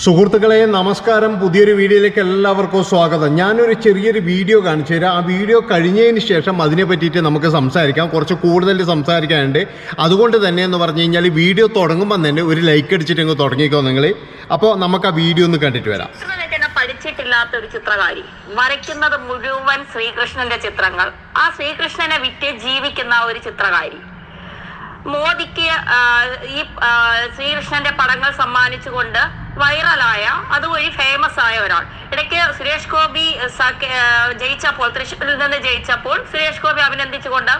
സുഹൃത്തുക്കളെ നമസ്കാരം. പുതിയൊരു വീഡിയോയിലേക്ക് എല്ലാവർക്കും സ്വാഗതം. ഞാനൊരു ചെറിയൊരു വീഡിയോ കാണിച്ചു തരാം. ആ വീഡിയോ കഴിഞ്ഞതിന് ശേഷം അതിനെ പറ്റിയിട്ട് നമുക്ക് സംസാരിക്കാം. കുറച്ച് കൂടുതൽ സംസാരിക്കാനുണ്ട്. അതുകൊണ്ട് തന്നെ എന്ന് പറഞ്ഞു കഴിഞ്ഞാൽ വീഡിയോ തുടങ്ങുമ്പോൾ തന്നെ ഒരു ലൈക്ക് അടിച്ചിട്ട് അങ്ങ് തുടങ്ങിക്കോ നിങ്ങൾ അപ്പോൾ നമുക്ക് ആ വീഡിയോ ഒന്ന് കണ്ടിട്ട് വരാം. പഠിച്ചിട്ടില്ലാത്ത ഒരു ചിത്രകാരി. വരയ്ക്കുന്നത് മുഴുവൻ ശ്രീകൃഷ്ണന്റെ ചിത്രങ്ങൾ. ആ ശ്രീകൃഷ്ണനെ വിറ്റ് ജീവിക്കുന്ന ഒരു ചിത്രകാരി. മോദിക്ക് ഈ ശ്രീകൃഷ്ണന്റെ പടങ്ങൾ സമ്മാനിച്ചുകൊണ്ട് വൈറലായ അതുവഴി ഫേമസ് ആയ ഒരാൾ. ഇടയ്ക്ക് സുരേഷ് ഗോപി ജയിച്ചപ്പോൾ തൃശ്ശൂരിൽ നിന്ന് ജയിച്ചപ്പോൾ സുരേഷ് ഗോപി അഭിനന്ദിച്ചുകൊണ്ട്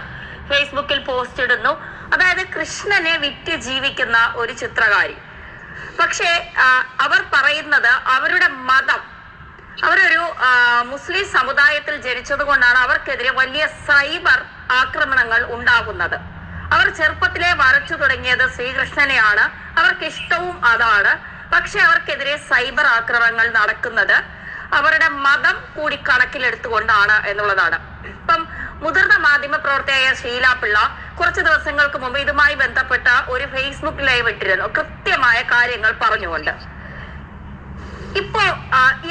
ഫേസ്ബുക്കിൽ പോസ്റ്റ് ഇടുന്നു. അതായത് കൃഷ്ണനെ വിറ്റ് ജീവിക്കുന്ന ഒരു ചിത്രകാരി. പക്ഷേ അവർ പറയുന്നത് അവരുടെ മതം അവരൊരു മുസ്ലിം സമുദായത്തിൽ ജനിച്ചത് കൊണ്ടാണ് അവർക്കെതിരെ വലിയ സൈബർ ആക്രമണങ്ങൾ ഉണ്ടാകുന്നത്. അവർ ചെറുപ്പത്തിലെ വരച്ചു തുടങ്ങിയത് ശ്രീകൃഷ്ണനെയാണ്. അവർക്ക് ഇഷ്ടവും അതാണ്. പക്ഷെ അവർക്കെതിരെ സൈബർ ആക്രമണങ്ങൾ നടക്കുന്നത് അവരുടെ മതം കൂടി കണക്കിലെടുത്തുകൊണ്ടാണ് എന്നുള്ളതാണ്. ഇപ്പം മുതിർന്ന മാധ്യമ പ്രവർത്തകയായ ഷീല പിള്ള കുറച്ച് ദിവസങ്ങൾക്ക് മുമ്പ് ഇതുമായി ബന്ധപ്പെട്ട ഒരു ഫേസ്ബുക്ക് ലൈവ് ഇട്ടിരുന്നു. കൃത്യമായ കാര്യങ്ങൾ പറഞ്ഞുകൊണ്ട്. ഇപ്പോ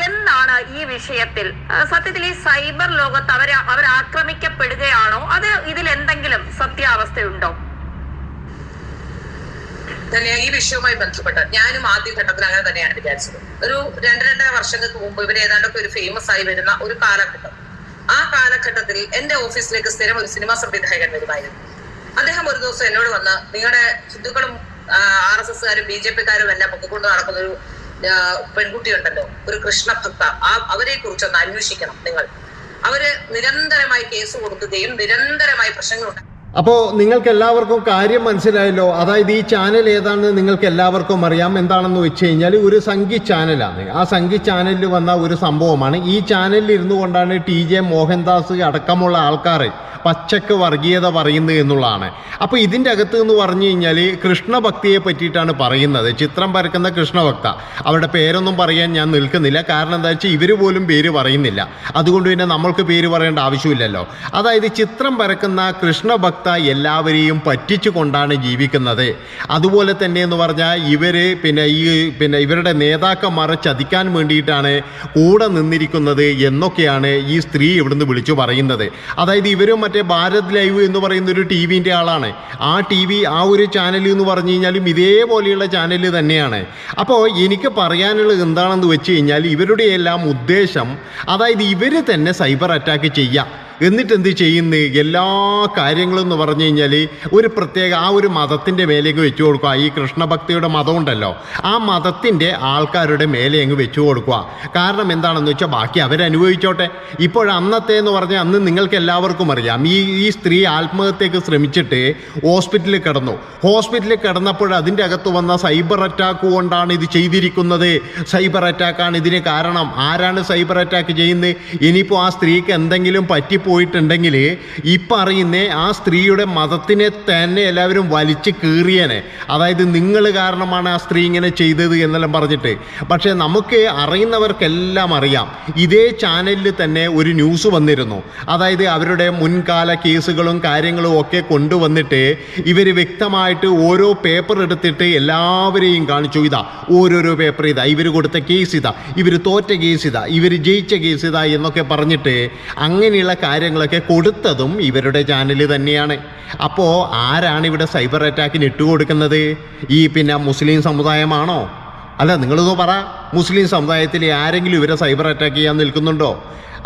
എന്താണ് ഈ വിഷയത്തിൽ? സത്യത്തിൽ ഈ സൈബർ ലോകത്ത് അവരെ അവർ ആക്രമിക്കപ്പെടുകയാണോ അത് ഇതിൽ എന്തെങ്കിലും സത്യാവസ്ഥയുണ്ടോ? തന്നെ ഈ വിഷയവുമായി ബന്ധപ്പെട്ട്. ഞാനും ആദ്യ ഘട്ടത്തിൽ അങ്ങനെ തന്നെയാണ് വിചാരിച്ചത്. ഒരു രണ്ട് രണ്ടര വർഷങ്ങൾക്ക് മുമ്പ് ഇവർ ഏതാണ്ടൊക്കെ ഒരു ഫേമസ് ആയി വരുന്ന ഒരു കാലഘട്ടം. ആ കാലഘട്ടത്തിൽ എന്റെ ഓഫീസിലേക്ക് സ്ഥിരം ഒരു സിനിമാ സംവിധായകൻ വരുമായിരുന്നു. അദ്ദേഹം ഒരു ദിവസം എന്നോട് വന്ന് നിങ്ങളുടെ ഹിന്ദുക്കളും ആർ എസ് എസ്കാരും ബി ജെ പിക്കാരും എല്ലാം പൊക്കിക്കൊണ്ട് നടക്കുന്ന ഒരു പെൺകുട്ടി ഉണ്ടല്ലോ ഒരു കൃഷ്ണഭക്ത ആ അവരെ കുറിച്ചൊന്ന് അന്വേഷിക്കണം നിങ്ങൾ. അവർ നിരന്തരമായി കേസ് കൊടുക്കുകയും നിരന്തരമായി പ്രശ്നങ്ങൾ ഉണ്ടാക്കുകയും അപ്പോൾ നിങ്ങൾക്ക് എല്ലാവർക്കും കാര്യം മനസ്സിലായല്ലോ. അതായത് ഈ ചാനൽ ഏതാണെന്ന് നിങ്ങൾക്ക് എല്ലാവർക്കും അറിയാം. എന്താണെന്ന് വെച്ച് കഴിഞ്ഞാൽ ഒരു സംഗീ ചാനലാണ് ആ സംഗീ ചാനലിൽ വന്ന ഒരു സംഭവമാണ്. ഈ ചാനലിൽ ഇരുന്നു കൊണ്ടാണ് ടി ജെ മോഹൻദാസ് അടക്കമുള്ള ആൾക്കാർ പച്ചക്ക് വർഗീയത പറയുന്നത് എന്നുള്ളതാണ്. അപ്പോൾ ഇതിന്റെ അകത്ത് എന്ന് പറഞ്ഞു കഴിഞ്ഞാൽ കൃഷ്ണഭക്തിയെ പറ്റിയിട്ടാണ് പറയുന്നത്. ചിത്രം പരക്കുന്ന കൃഷ്ണഭക്ത. അവരുടെ പേരൊന്നും പറയാൻ ഞാൻ നിൽക്കുന്നില്ല. കാരണം എന്താ വെച്ചാൽ ഇവർ പോലും പേര് പറയുന്നില്ല. അതുകൊണ്ട് പിന്നെ നമ്മൾക്ക് പേര് പറയേണ്ട ആവശ്യമില്ലല്ലോ. അതായത് ചിത്രം പരക്കുന്ന കൃഷ്ണഭക്ത എല്ലാവരെയും പറ്റിച്ചുകൊണ്ടാണ് ജീവിക്കുന്നത്. അതുപോലെ തന്നെ എന്ന് പറഞ്ഞാൽ ഇവർ പിന്നെ ഈ പിന്നെ ഇവരുടെ നേതാക്കന്മാരെ ചതിക്കാൻ വേണ്ടിയിട്ടാണ് കൂടെ നിന്നിരിക്കുന്നത് എന്നൊക്കെയാണ് ഈ സ്ത്രീ ഇവിടുന്ന് വിളിച്ചു പറയുന്നത്. അതായത് ഇവരും മറ്റേ ഭാരത് ലൈവ് എന്ന് പറയുന്ന ഒരു ടി വിന്റെ ആളാണ്. ആ ടി വി ആ ഒരു ചാനൽ എന്ന് പറഞ്ഞു കഴിഞ്ഞാലും ഇതേപോലെയുള്ള ചാനൽ തന്നെയാണ്. അപ്പോൾ എനിക്ക് പറയാനുള്ളത് എന്താണെന്ന് വെച്ച് കഴിഞ്ഞാൽ ഇവരുടെ എല്ലാം ഉദ്ദേശം അതായത് ഇവർ തന്നെ സൈബർ അറ്റാക്ക് ചെയ്യാം. എന്നിട്ട് എന്ത് ചെയ്യുന്നു? എല്ലാ കാര്യങ്ങളും എന്ന് പറഞ്ഞു കഴിഞ്ഞാൽ ഒരു പ്രത്യേക ആ ഒരു മതത്തിന്റെ മേലേക്ക് വെച്ചു കൊടുക്കുക. ഈ കൃഷ്ണഭക്തിയുടെ മതം ഉണ്ടല്ലോ. ആ മതത്തിന്റെ ആൾക്കാരുടെ മേലെ അങ്ങ് വെച്ചു കൊടുക്കുക. കാരണം എന്താണെന്ന് വെച്ചാൽ ബാക്കി അവരനുഭവിച്ചോട്ടെ. ഇപ്പോൾ അന്നത്തെ എന്ന് പറഞ്ഞാൽ അന്ന് നിങ്ങൾക്ക് എല്ലാവർക്കും അറിയാം. ഈ ഈ സ്ത്രീ ആത്മഹത്യക്ക് ശ്രമിച്ചിട്ട് ഹോസ്പിറ്റലിൽ കിടന്നു. ഹോസ്പിറ്റലിൽ കിടന്നപ്പോൾ അതിന്റെ അകത്ത് വന്ന സൈബർ അറ്റാക്ക് കൊണ്ടാണ് ഇത് ചെയ്തിരിക്കുന്നത്. സൈബർ അറ്റാക്കാണ് ഇതിന് കാരണം. ആരാണ് സൈബർ അറ്റാക്ക് ചെയ്യുന്നത്? ഇനിയിപ്പോൾ ആ സ്ത്രീക്ക് എന്തെങ്കിലും പറ്റിപ്പോയിട്ടുണ്ടെങ്കിൽ ഈ പറയുന്ന ആ സ്ത്രീയുടെ മതത്തിനെ തന്നെ എല്ലാവരും വലിച്ച് കീറിയനെ. അതായത് നിങ്ങൾ കാരണമാണ് ആ സ്ത്രീ ഇങ്ങനെ ചെയ്തത് എന്നെല്ലാം പറഞ്ഞിട്ട്. പക്ഷേ നമുക്ക് അറിയുന്നവർക്കെല്ലാം അറിയാം. ഇതേ ചാനലിൽ തന്നെ ഒരു ന്യൂസ് വന്നിരുന്നു. അതായത് അവരുടെ മുൻകാല കേസുകളും കാര്യങ്ങളും ഒക്കെ കൊണ്ടുവന്നിട്ട് ഇവർ വ്യക്തമായിട്ട് ഓരോ പേപ്പർ എടുത്തിട്ട് എല്ലാവരെയും കാണിച്ചു. ഇതാ ഓരോരോ പേപ്പർ ഇതാ ഇവർ കൊടുത്ത കേസ് ഇതാ ഇവർ തോറ്റ കേസ് ഇതാ ഇവർ ജയിച്ച കേസ് ഇതാ എന്നൊക്കെ പറഞ്ഞിട്ട് അങ്ങനെയുള്ള കാര്യങ്ങളൊക്കെ കൊടുത്തതും ഇവരുടെ ചാനൽ തന്നെയാണ്. അപ്പോൾ ആരാണ് ഇവിടെ സൈബർ അറ്റാക്കിന് ഇട്ടുകൊടുക്കുന്നത് ഈ പിന്നെ മുസ്ലിം സമുദായമാണോ? അല്ല നിങ്ങളിതോ പറ. മുസ്ലിം സമുദായത്തിൽ ആരെങ്കിലും ഇവരെ സൈബർ അറ്റാക്ക് ചെയ്യാൻ നിൽക്കുന്നുണ്ടോ?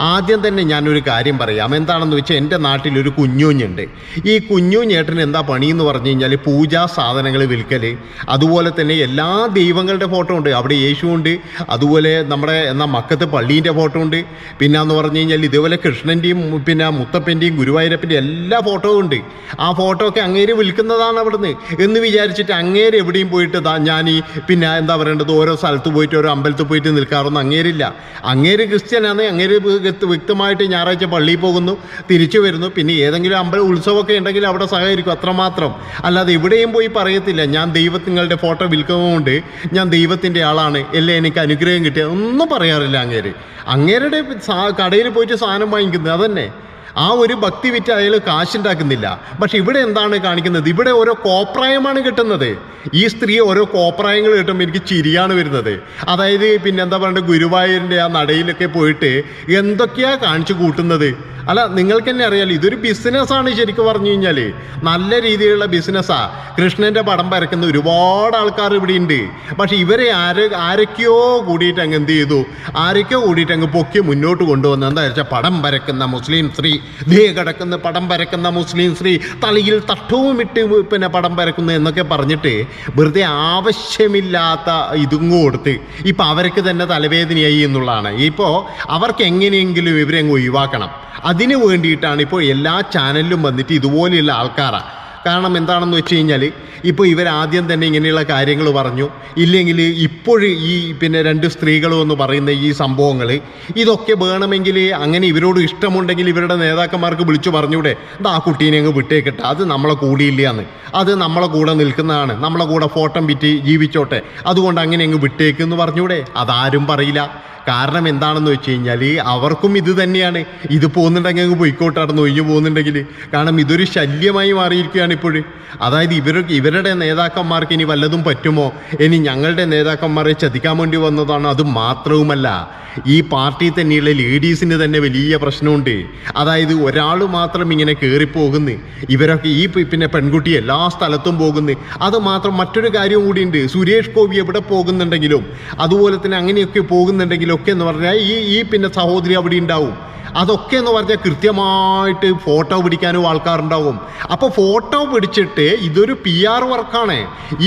ആദ്യം തന്നെ ഞാനൊരു കാര്യം പറയാം. എന്താണെന്ന് വെച്ചാൽ എന്റെ നാട്ടിലൊരു കുഞ്ഞുഞ്ഞുണ്ട്. ഈ കുഞ്ഞുഞ്ഞേട്ടന് എന്താ പണി എന്ന് പറഞ്ഞു കഴിഞ്ഞാൽ പൂജാ സാധനങ്ങൾ വിൽക്കൽ അതുപോലെ തന്നെ എല്ലാ ദൈവങ്ങളുടെ ഫോട്ടോ ഉണ്ട്. അവിടെ യേശു ഉണ്ട് അതുപോലെ നമ്മുടെ എന്നാൽ മക്കത്ത് പള്ളീന്റെ ഫോട്ടോ ഉണ്ട്. പിന്നെ എന്ന് പറഞ്ഞു കഴിഞ്ഞാൽ ഇതുപോലെ കൃഷ്ണന്റെയും പിന്നെ മുത്തപ്പന്റെയും ഗുരുവായൂരപ്പന്റെയും എല്ലാ ഫോട്ടോയും ഉണ്ട്. ആ ഫോട്ടോ ഒക്കെ അങ്ങേര് വിൽക്കുന്നതാണ് അവിടുന്ന്. എന്ന് വിചാരിച്ചിട്ട് അങ്ങേര് എവിടെയും പോയിട്ട് ഞാൻ ഈ പിന്നെ എന്താ പറയേണ്ടത് ഓരോ സ്ഥലത്ത് പോയിട്ട് ഓരോ അമ്പലത്തിൽ പോയിട്ട് നിൽക്കാറൊന്നും അങ്ങേരില്ല. അങ്ങേര് ക്രിസ്ത്യനാണ് അങ്ങേര് വ്യക്ത- വ്യക്തമായിട്ട് ഞായറാഴ്ച പള്ളിയിൽ പോകുന്നു തിരിച്ചു വരുന്നു. പിന്നെ ഏതെങ്കിലും അമ്പല ഉത്സവമൊക്കെ ഉണ്ടെങ്കിൽ അവിടെ സഹകരിക്കും അത്രമാത്രം. അല്ലാതെ എവിടെയും പോയി പറയത്തില്ല ഞാൻ ദൈവത്തിങ്ങളുടെ ഫോട്ടോ വിൽക്കുന്നതുകൊണ്ട് ഞാൻ ദൈവത്തിന്റെ ആളാണ് അല്ലേ എനിക്ക് അനുഗ്രഹം കിട്ടിയത്? ഒന്നും പറയാറില്ല അങ്ങേര്. അങ്ങേരുടെ കടയിൽ പോയിട്ട് സാധനം വാങ്ങിക്കുന്നത് അതന്നെ. ആ ഒരു ഭക്തി വിറ്റ് അയാൾ കാശുണ്ടാക്കുന്നില്ല. പക്ഷെ ഇവിടെ എന്താണ് കാണിക്കുന്നത്? ഇവിടെ ഓരോ കോപ്രായമാണ് കിട്ടുന്നത്. ഈ സ്ത്രീ ഓരോ കോപ്രായങ്ങൾ കിട്ടുമ്പോൾ എനിക്ക് ചിരിയാണ് വരുന്നത്. അതായത് പിന്നെ എന്താ പറയുക ഗുരുവായൂരിന്റെ ആ നടയിലൊക്കെ പോയിട്ട് എന്തൊക്കെയാ കാണിച്ചു കൂട്ടുന്നത്? അല്ല നിങ്ങൾക്ക് തന്നെ അറിയാലോ ഇതൊരു ബിസിനസ്സാണ് ശരിക്കും പറഞ്ഞു കഴിഞ്ഞാൽ നല്ല രീതിയിലുള്ള ബിസിനസ്സാ കൃഷ്ണന്റെ പടം വരക്കുന്ന ഒരുപാട് ആൾക്കാർ ഇവിടെ ഉണ്ട് പക്ഷെ ഇവരെ ആര് ആരൊക്കെയോ കൂടിയിട്ട് അങ്ങ് എന്ത് ചെയ്തു? ആരൊക്കെയോ കൂടിയിട്ട് അങ്ങ് പൊക്കി മുന്നോട്ട് കൊണ്ടുവന്ന്. എന്താ വെച്ചാൽ പടം വരക്കുന്ന മുസ്ലിം സ്ത്രീ ദേ കിടക്കുന്ന പടം വരക്കുന്ന മുസ്ലിം സ്ത്രീ തലയിൽ തട്ടവും ഇട്ട് പിന്നെ പടം വരക്കുന്നു എന്നൊക്കെ പറഞ്ഞിട്ട് വെറുതെ ആവശ്യമില്ലാത്ത ഇതും കൊടുത്ത് ഇപ്പം അവർക്ക് തന്നെ തലവേദനയായി എന്നുള്ളതാണ്. ഇപ്പോൾ അവർക്ക് എങ്ങനെയെങ്കിലും ഇവരെ അങ്ങ് ഒഴിവാക്കണം. അതിന് വേണ്ടിയിട്ടാണ് ഇപ്പോൾ എല്ലാ ചാനലിലും വന്നിട്ട് ഇതുപോലെയുള്ള ആൾക്കാരാണ് കാരണം എന്താണെന്ന് വെച്ച് കഴിഞ്ഞാൽ ഇപ്പോൾ ഇവരാദ്യം തന്നെ ഇങ്ങനെയുള്ള കാര്യങ്ങൾ പറഞ്ഞു. ഇല്ലെങ്കിൽ ഇപ്പോഴും ഈ പിന്നെ രണ്ട് സ്ത്രീകളും എന്ന് പറയുന്ന ഈ സംഭവങ്ങൾ ഇതൊക്കെ വേണമെങ്കിൽ അങ്ങനെ ഇവരോട് ഇഷ്ടമുണ്ടെങ്കിൽ ഇവരുടെ നേതാക്കന്മാർക്ക് വിളിച്ചു പറഞ്ഞൂടെ. അത് ആ കുട്ടീനെ അങ്ങ് വിട്ടേക്കട്ടെ. അത് നമ്മളെ കൂടിയില്ല എന്ന് അത് നമ്മളെ കൂടെ നിൽക്കുന്നതാണ്. നമ്മളെ കൂടെ ഫോട്ടം വിറ്റ് ജീവിച്ചോട്ടെ. അതുകൊണ്ട് അങ്ങനെ അങ്ങ് വിട്ടേക്കെന്ന് പറഞ്ഞൂടെ. അതാരും പറയില്ല. കാരണം എന്താണെന്ന് വെച്ച് കഴിഞ്ഞാൽ അവർക്കും ഇത് തന്നെയാണ്. ഇത് പോകുന്നുണ്ടെങ്കിൽ അങ്ങ് പോയിക്കോട്ടെ. അവിടെ ഒഴിഞ്ഞു പോകുന്നുണ്ടെങ്കിൽ. കാരണം ഇതൊരു ശല്യമായി മാറിയിരിക്കുകയാണ് ഇപ്പോഴും. അതായത് ഇവർ ഇവരുടെ നേതാക്കന്മാർക്ക് ഇനി വല്ലതും പറ്റുമോ? ഇനി ഞങ്ങളുടെ നേതാക്കന്മാരെ ചതിക്കാൻ വേണ്ടി വന്നതാണ് അത് മാത്രവുമല്ല. ഈ പാർട്ടി തന്നെയുള്ള ലേഡീസിന് തന്നെ വലിയ പ്രശ്നമുണ്ട്. അതായത് ഒരാൾ മാത്രം ഇങ്ങനെ കയറിപ്പോകുന്നു ഇവരൊക്കെ ഈ പിന്നെ പെൺകുട്ടി എല്ലാ സ്ഥലത്തും പോകുന്നു. അത് മാത്രം മറ്റൊരു കാര്യവും കൂടിയുണ്ട്. സുരേഷ് ഗോപി എവിടെ പോകുന്നുണ്ടെങ്കിലും അതുപോലെ തന്നെ അങ്ങനെയൊക്കെ പോകുന്നുണ്ടെങ്കിലും ഒക്കെ എന്ന് പറഞ്ഞാൽ ഈ ഈ പിന്നെ സഹോദരി അവിടെ ഉണ്ടാവും. അതൊക്കെ എന്ന് പറഞ്ഞാൽ കൃത്യമായിട്ട് ഫോട്ടോ പിടിക്കാനും ആൾക്കാരുണ്ടാവും. അപ്പോൾ ഫോട്ടോ പിടിച്ചിട്ട് ഇതൊരു പി ആർ വർക്കാണ്.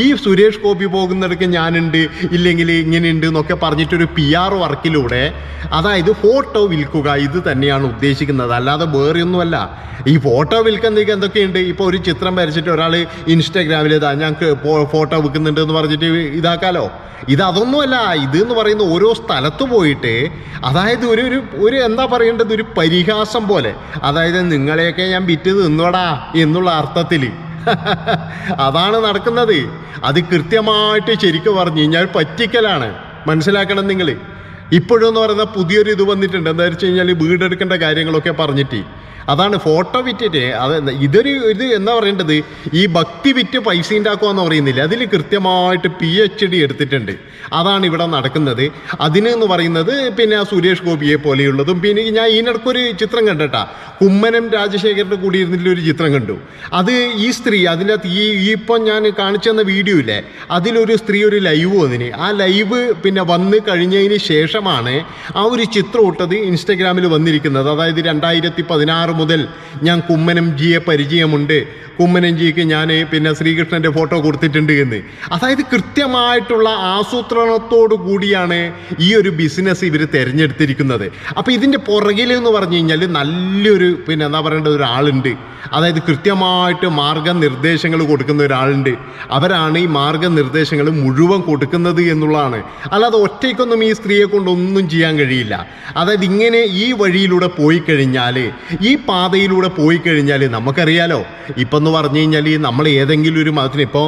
ഈ സുരേഷ് ഗോപി പോകുന്നിടയ്ക്ക് ഞാനുണ്ട് ഇല്ലെങ്കിൽ ഇങ്ങനെയുണ്ട് എന്നൊക്കെ പറഞ്ഞിട്ടൊരു പി ആർ വർക്കിലൂടെ അതായത് ഫോട്ടോ വിൽക്കുക ഇത് തന്നെയാണ് ഉദ്ദേശിക്കുന്നത്. അല്ലാതെ വേറെയൊന്നുമല്ല. ഈ ഫോട്ടോ വിൽക്കുന്നതൊക്കെ എന്തൊക്കെയുണ്ട്? ഇപ്പോൾ ഒരു ചിത്രം വരച്ചിട്ട് ഒരാൾ ഇൻസ്റ്റാഗ്രാമിൽ ഇതാ ഞങ്ങൾക്ക് ഫോട്ടോ വിൽക്കുന്നുണ്ട് എന്ന് പറഞ്ഞിട്ട് ഇതാക്കാലോ? ഇത് അതൊന്നുമല്ല. ഇത് എന്ന് പറയുന്ന ഓരോ സ്ഥലത്ത് പോയിട്ട് അതായത് ഒരു ഒരു ഒരു എന്താ പറയേണ്ടത്? ഒരു പരിഹാസം പോലെ. അതായത് നിങ്ങളെയൊക്കെ ഞാൻ വിറ്റ് തിന്നോടാ എന്നുള്ള അർത്ഥത്തിൽ അതാണ് നടക്കുന്നത്. അത് കൃത്യമായിട്ട് ശരിക്കും പറഞ്ഞു കഴിഞ്ഞാൽ പറ്റിക്കലാണ്. മനസ്സിലാക്കണം നിങ്ങൾ ഇപ്പോഴെന്ന് പറയുന്ന പുതിയൊരു ഇത് വന്നിട്ടുണ്ട്. എന്താ വെച്ച് കഴിഞ്ഞാൽ വീടെടുക്കേണ്ട കാര്യങ്ങളൊക്കെ പറഞ്ഞിട്ട്. അതാണ് ഫോട്ടോ വിറ്റിട്ട് അത് ഇതൊരു ഇത് എന്താ പറയേണ്ടത്? ഈ ഭക്തി വിറ്റ് പൈസ ഉണ്ടാക്കുക എന്ന് പറയുന്നില്ല. അതിൽ കൃത്യമായിട്ട് പി എച്ച് ഡി എടുത്തിട്ടുണ്ട്. അതാണ് ഇവിടെ നടക്കുന്നത്. അതിനെന്ന് പറയുന്നത് പിന്നെ സുരേഷ് ഗോപിയെ പോലെയുള്ളതും പിന്നെ ഞാൻ ഇതിനിടയ്ക്കൊരു ചിത്രം കണ്ടട്ടാ. കുമ്മനം രാജശേഖരന്റെ കൂടി ഇരുന്നിട്ടുള്ള ഒരു ചിത്രം കണ്ടു. അത് ഈ സ്ത്രീ അതിന്റെ ഈ ഇപ്പം ഞാൻ കാണിച്ചു തന്ന വീഡിയോ ഇല്ലേ അതിലൊരു സ്ത്രീ ഒരു ലൈവ് വന്നിന്. ആ ലൈവ് പിന്നെ വന്ന് കഴിഞ്ഞതിന് ശേഷമാണ് ആ ഒരു ചിത്രം ഇട്ടത് ഇൻസ്റ്റഗ്രാമിൽ വന്നിരിക്കുന്നത്. അതായത് രണ്ടായിരത്തി പതിനാറ് മുതൽ ഞാൻ കുമ്മനം ജിയെ പരിചയമുണ്ട്. കുമ്മനം ജിക്ക് ഞാൻ പിന്നെ ശ്രീകൃഷ്ണന്റെ ഫോട്ടോ കൊടുത്തിട്ടുണ്ട് എന്ന്. അതായത് കൃത്യമായിട്ടുള്ള ആസൂത്രണത്തോടു കൂടിയാണ് ഈ ഒരു ബിസിനസ് ഇവർ തിരഞ്ഞെടുത്തിരിക്കുന്നത്. അപ്പോൾ ഇതിന്റെ പുറകിൽ എന്ന് പറഞ്ഞു കഴിഞ്ഞാൽ നല്ലൊരു പിന്നെ എന്താ പറയേണ്ട ഒരാളുണ്ട്. അതായത് കൃത്യമായിട്ട് മാർഗനിർദ്ദേശങ്ങൾ കൊടുക്കുന്ന ഒരാളുണ്ട്. അവരാണ് ഈ മാർഗനിർദ്ദേശങ്ങൾ മുഴുവൻ കൊടുക്കുന്നത് എന്നുള്ളതാണ്. അല്ലാതെ ഒറ്റയ്ക്കൊന്നും ഈ സ്ത്രീയെ കൊണ്ടൊന്നും ചെയ്യാൻ കഴിയില്ല. അതായത് ഇങ്ങനെ ഈ വഴിയിലൂടെ പോയി കഴിഞ്ഞാൽ ഈ പാതയിലൂടെ പോയി കഴിഞ്ഞാൽ നമുക്കറിയാലോ ഇപ്പം എന്ന് പറഞ്ഞു കഴിഞ്ഞാൽ നമ്മൾ ഏതെങ്കിലും ഒരു മതത്തിന് ഇപ്പോൾ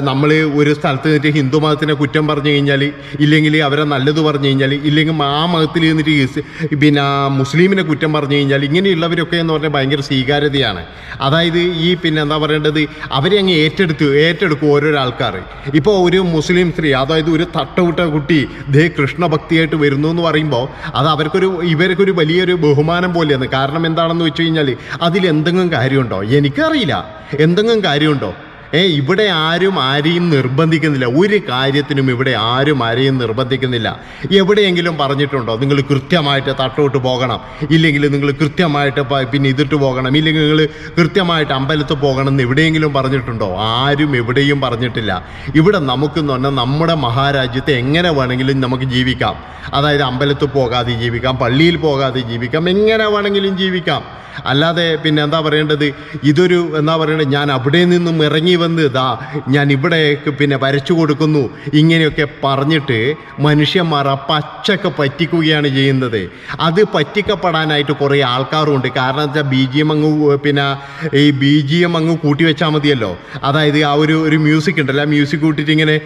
നമ്മൾ ഒരു സ്ഥലത്ത് നിന്നിട്ട് ഹിന്ദു മതത്തിനെ കുറ്റം പറഞ്ഞു കഴിഞ്ഞാൽ ഇല്ലെങ്കിൽ അവരെ നല്ലത് പറഞ്ഞു കഴിഞ്ഞാൽ ഇല്ലെങ്കിൽ ആ മതത്തിൽ നിന്നിട്ട് പിന്നെ മുസ്ലിമിനെ കുറ്റം പറഞ്ഞു കഴിഞ്ഞാൽ ഇങ്ങനെയുള്ളവരൊക്കെ എന്ന് പറഞ്ഞാൽ ഭയങ്കര സ്വീകാര്യതയാണ്. അതായത് ഈ പിന്നെ എന്താ പറയേണ്ടത് അവരെ അങ്ങ് ഏറ്റെടുത്ത് ഏറ്റെടുക്കും ഓരോരോ ആൾക്കാർ. ഇപ്പോൾ ഒരു മുസ്ലിം സ്ത്രീ അതായത് ഒരു തട്ടവിട്ട കുട്ടി ദേ കൃഷ്ണഭക്തിയായിട്ട് വരുന്നു എന്ന് പറയുമ്പോൾ അത് അവർക്കൊരു ഇവർക്കൊരു വലിയൊരു ബഹുമാനം പോലെയാണ്. കാരണം എന്താണെന്ന് വെച്ച് കഴിഞ്ഞാൽ അതിൽ എന്തെങ്കിലും കാര്യമുണ്ടോ? എനിക്കറിയില്ല. എന്തെങ്കിലും കാര്യമുണ്ടോ? ഏ ഇവിടെ ആരും ആരെയും നിർബന്ധിക്കുന്നില്ല. ഒരു കാര്യത്തിനും ഇവിടെ ആരും ആരെയും നിർബന്ധിക്കുന്നില്ല. എവിടെയെങ്കിലും പറഞ്ഞിട്ടുണ്ടോ? നിങ്ങൾ കൃത്യമായിട്ട് തട്ടോട്ട് പോകണം. ഇല്ലെങ്കിൽ നിങ്ങൾ കൃത്യമായിട്ട് പിന്നെ ഇതിട്ട് പോകണം. ഇല്ലെങ്കിൽ നിങ്ങൾ കൃത്യമായിട്ട് അമ്പലത്ത് പോകണം എന്ന് എവിടെയെങ്കിലും പറഞ്ഞിട്ടുണ്ടോ? ആരും എവിടെയും പറഞ്ഞിട്ടില്ല. ഇവിടെ നമുക്കെന്ന് പറഞ്ഞാൽ നമ്മുടെ മഹാരാജ്യത്തെ എങ്ങനെ വേണമെങ്കിലും നമുക്ക് ജീവിക്കാം. അതായത് അമ്പലത്ത് പോകാതെ ജീവിക്കാം പള്ളിയിൽ പോകാതെ ജീവിക്കാം എങ്ങനെ വേണമെങ്കിലും ജീവിക്കാം. അല്ലാതെ പിന്നെ എന്താ പറയേണ്ടത്? ഇതൊരു എന്താ പറയേണ്ടത്? ഞാൻ അവിടെ നിന്നും ഇറങ്ങി വന്ന് ഇതാ ഞാൻ ഇവിടെ പിന്നെ വരച്ചു കൊടുക്കുന്നു. ഇങ്ങനെയൊക്കെ പറഞ്ഞിട്ട് മനുഷ്യന്മാർ ആ പച്ചൊക്കെ പറ്റിക്കുകയാണ് ചെയ്യുന്നത്. അത് പറ്റിക്കപ്പെടാനായിട്ട് കുറേ ആൾക്കാരുണ്ട് കാരണം വെച്ചാൽ ബി ജി എം അങ്ങ് പിന്നെ ഈ ബി ജി എം അങ്ങ് കൂട്ടി വെച്ചാൽ മതിയല്ലോ. അതായത് ആ ഒരു ഒരു മ്യൂസിക് ഉണ്ടല്ലോ. ആ മ്യൂസിക് കൂട്ടിയിട്ട് ഇങ്ങനെ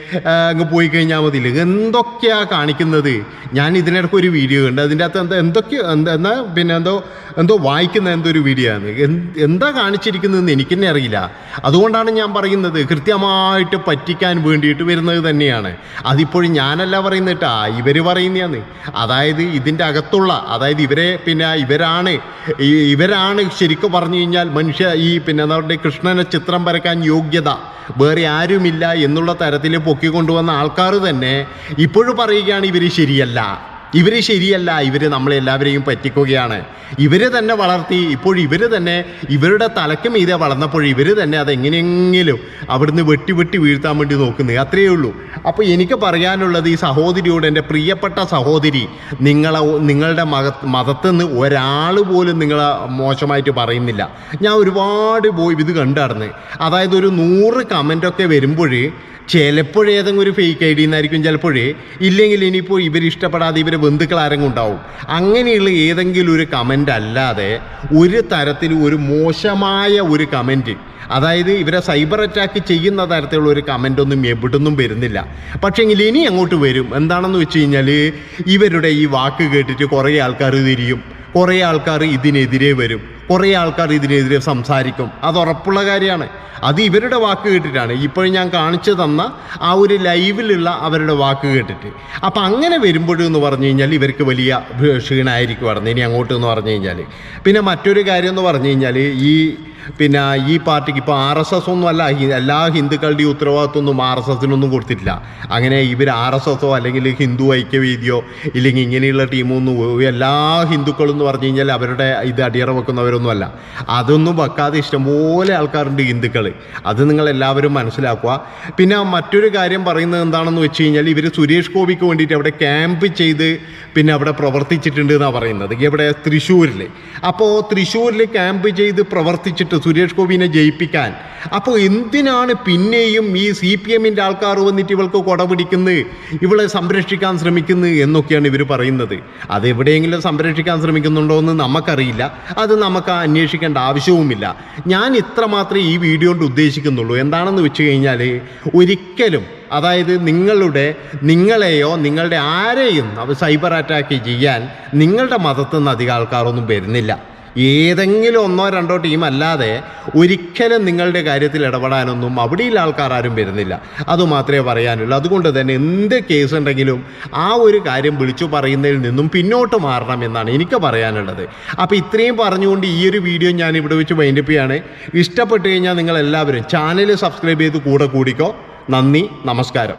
അങ്ങ് പോയി കഴിഞ്ഞാൽ മതിയല്ലോ. എന്തൊക്കെയാ കാണിക്കുന്നത്? ഞാൻ ഇതിനിടയ്ക്ക് ഒരു വീഡിയോ ഉണ്ട് അതിന്റെ അകത്ത് എന്താ എന്തൊക്കെയോ എന്താ പിന്നെ എന്തോ എന്തോ വായിക്കുന്ന എന്തോ ഒരു വീഡിയോ ആണ്. എന്ത്- കാണിച്ചിരിക്കുന്നതെന്ന് എനിക്ക് തന്നെ അറിയില്ല. അതുകൊണ്ടാണ് ഞാൻ പറയുന്നത് കൃത്യമായിട്ട് പറ്റിക്കാൻ വേണ്ടിയിട്ട് വരുന്നത് തന്നെയാണ്. അതിപ്പോഴും ഞാനല്ല പറയുന്നിട്ടാ ഇവർ പറയുന്നതാണ്. അതായത് ഇതിന്റെ അകത്തുള്ള അതായത് ഇവരെ പിന്നെ ഇവരാണ് ഇവരാണ് ശരിക്കും പറഞ്ഞു കഴിഞ്ഞാൽ മനുഷ്യ ഈ പിന്നെ പറയുക കൃഷ്ണനെ ചിത്രം വരക്കാൻ യോഗ്യത. വേറെ ആരുമില്ല എന്നുള്ള തരത്തിൽ പൊക്കിക്കൊണ്ടുവന്ന ആൾക്കാർ തന്നെ ഇപ്പോഴും പറയുകയാണ് ഇവർ ശരിയല്ല. ഇവർ ശരിയല്ല ഇവർ നമ്മളെല്ലാവരെയും പറ്റിക്കുകയാണ്. ഇവർ തന്നെ വളർത്തി ഇപ്പോൾ ഇവർ തന്നെ ഇവരുടെ തലക്ക് മീതെ വളർന്നപ്പോൾ ഇവർ തന്നെ അതെങ്ങനെയെങ്കിലും അവിടുന്ന് വെട്ടി വെട്ടി വീഴ്ത്താൻ വേണ്ടി നോക്കുന്നത്. അത്രയേ ഉള്ളൂ. അപ്പോൾ എനിക്ക് പറയാനുള്ളത് ഈ സഹോദരിയോട് എന്റെ പ്രിയപ്പെട്ട സഹോദരി നിങ്ങളെ നിങ്ങളുടെ മത മതത്തിൽ നിന്ന് ഒരാൾ പോലും നിങ്ങളെ മോശമായിട്ട് പറയുന്നില്ല. ഞാൻ ഒരുപാട് പോയി ഇത് കണ്ടറിഞ്ഞ് അതായത് ഒരു നൂറ് കമന്റൊക്കെ വരുമ്പോൾ ചിലപ്പോഴേ ഏതെങ്കിലും ഒരു ഫേക്ക് ഐ ഡി എന്നായിരിക്കും ചിലപ്പോഴേ. ഇല്ലെങ്കിൽ ഇനിയിപ്പോൾ ഇവർ ഇഷ്ടപ്പെടാതെ ഇവരെ ബന്ധുക്കൾ ആരെങ്കിലും ഉണ്ടാവും. അങ്ങനെയുള്ള ഏതെങ്കിലും ഒരു കമന്റ് അല്ലാതെ ഒരു തരത്തിൽ ഒരു മോശമായ ഒരു കമന്റ് അതായത് ഇവരെ സൈബർ അറ്റാക്ക് ചെയ്യുന്ന തരത്തിലുള്ള ഒരു കമന്റൊന്നും ഒന്നും എവിടുന്നും വരുന്നില്ല. പക്ഷേങ്കിൽ ഇനി അങ്ങോട്ട് വരും. എന്താണെന്ന് വെച്ച് കഴിഞ്ഞാൽ ഇവരുടെ ഈ വാക്ക് കേട്ടിട്ട് കുറേ ആൾക്കാർ തിരിയും. കുറേ ആൾക്കാർ ഇതിനെതിരെ വരും. കുറേ ആൾക്കാർ ഇതിനെതിരെ സംസാരിക്കും. അത് ഉറപ്പുള്ള കാര്യമാണ്. അത് ഇവരുടെ വാക്ക് കേട്ടിട്ടാണ്. ഇപ്പോഴും ഞാൻ കാണിച്ചു തന്ന ആ ഒരു ലൈവിലുള്ള അവരുടെ വാക്ക് കേട്ടിട്ട്. അപ്പം അങ്ങനെ വരുമ്പോഴെന്ന് പറഞ്ഞു കഴിഞ്ഞാൽ ഇവർക്ക് വലിയ ക്ഷീണമായിരിക്കും പറഞ്ഞു ഇനി അങ്ങോട്ട് എന്ന് പറഞ്ഞു കഴിഞ്ഞാൽ പിന്നെ മറ്റൊരു കാര്യം എന്ന് പറഞ്ഞു കഴിഞ്ഞാൽ ഈ പിന്നെ ഈ പാർട്ടിക്ക് ഇപ്പോൾ ആർ എസ് എസ് ഒന്നും അല്ല എല്ലാ ഹിന്ദുക്കളുടെയും ഉത്തരവാദിത്വമൊന്നും ആർ എസ് എസിനൊന്നും കൊടുത്തിട്ടില്ല. അങ്ങനെ ഇവർ ആർ എസ് എസോ അല്ലെങ്കിൽ ഹിന്ദു ഐക്യവേദിയോ ഇല്ലെങ്കിൽ ഇങ്ങനെയുള്ള ടീമൊന്നും എല്ലാ ഹിന്ദുക്കളും എന്ന് പറഞ്ഞു കഴിഞ്ഞാൽ അവരുടെ ഇത് അടിയറ വെക്കുന്നവരൊന്നും അല്ല. അതൊന്നും വെക്കാതെ ഇഷ്ടംപോലെ ആൾക്കാരുണ്ട് ഹിന്ദുക്കൾ. അത് നിങ്ങൾ എല്ലാവരും മനസ്സിലാക്കുക. പിന്നെ മറ്റൊരു കാര്യം പറയുന്നത് എന്താണെന്ന് വെച്ച് കഴിഞ്ഞാൽ ഇവർ സുരേഷ് ഗോപിക്ക് വേണ്ടിയിട്ട് അവിടെ ക്യാമ്പ് ചെയ്ത് പിന്നെ അവിടെ പ്രവർത്തിച്ചിട്ടുണ്ട് എന്നാണ് പറയുന്നത്. ഇവിടെ തൃശ്ശൂരിൽ അപ്പോൾ തൃശ്ശൂരിൽ ക്യാമ്പ് ചെയ്ത് പ്രവർത്തിച്ചിട്ട് സുരേഷ് ഗോപിനെ ജയിപ്പിക്കാൻ. അപ്പോൾ എന്തിനാണ് പിന്നെയും ഈ സി പി എമ്മിന്റെ ആൾക്കാർ വന്നിട്ട് ഇവൾക്ക് കൊട പിടിക്കുന്നത് ഇവളെ സംരക്ഷിക്കാൻ ശ്രമിക്കുന്നത് എന്നൊക്കെയാണ് ഇവർ പറയുന്നത്. അതെവിടെയെങ്കിലും സംരക്ഷിക്കാൻ ശ്രമിക്കുന്നുണ്ടോ എന്ന് നമുക്കറിയില്ല. അത് നമുക്ക് അന്വേഷിക്കേണ്ട ആവശ്യവുമില്ല. ഞാൻ ഇത്ര മാത്രമേ ഈ വീഡിയോ കൊണ്ട് ഉദ്ദേശിക്കുന്നുള്ളൂ. എന്താണെന്ന് വെച്ച് കഴിഞ്ഞാൽ ഒരിക്കലും അതായത് നിങ്ങളുടെ നിങ്ങളെയോ നിങ്ങളുടെ ആരെയും സൈബർ അറ്റാക്ക് ചെയ്യാൻ നിങ്ങളുടെ മതത്തിൽ നിന്ന് അധികം ആൾക്കാരൊന്നും വരുന്നില്ല. ഏതെങ്കിലും ഒന്നോ രണ്ടോ ടീം അല്ലാതെ ഒരിക്കലും നിങ്ങളുടെ കാര്യത്തിൽ ഇടപെടാനൊന്നും അവിടെയുള്ള ആൾക്കാർ ആരും വരുന്നില്ല. അതുമാത്രമേ പറയാനുള്ളൂ. അതുകൊണ്ട് തന്നെ എന്ത് കേസ് ഉണ്ടെങ്കിലും ആ ഒരു കാര്യം വിളിച്ചു പറയുന്നതിൽ നിന്നും പിന്നോട്ട് മാറണം എന്നാണ് എനിക്ക് പറയാനുള്ളത്. അപ്പോൾ ഇത്രയും പറഞ്ഞുകൊണ്ട് ഈ ഒരു വീഡിയോ ഞാൻ ഇവിടെ വെച്ച് വൈൻഡപ്പ് ചെയ്യാണ്. ഇഷ്ടപ്പെട്ടു കഴിഞ്ഞാൽ നിങ്ങൾ എല്ലാവരും ചാനൽ സബ്സ്ക്രൈബ് ചെയ്ത് കൂടെ കൂടിക്കോ. നന്ദി നമസ്കാരം.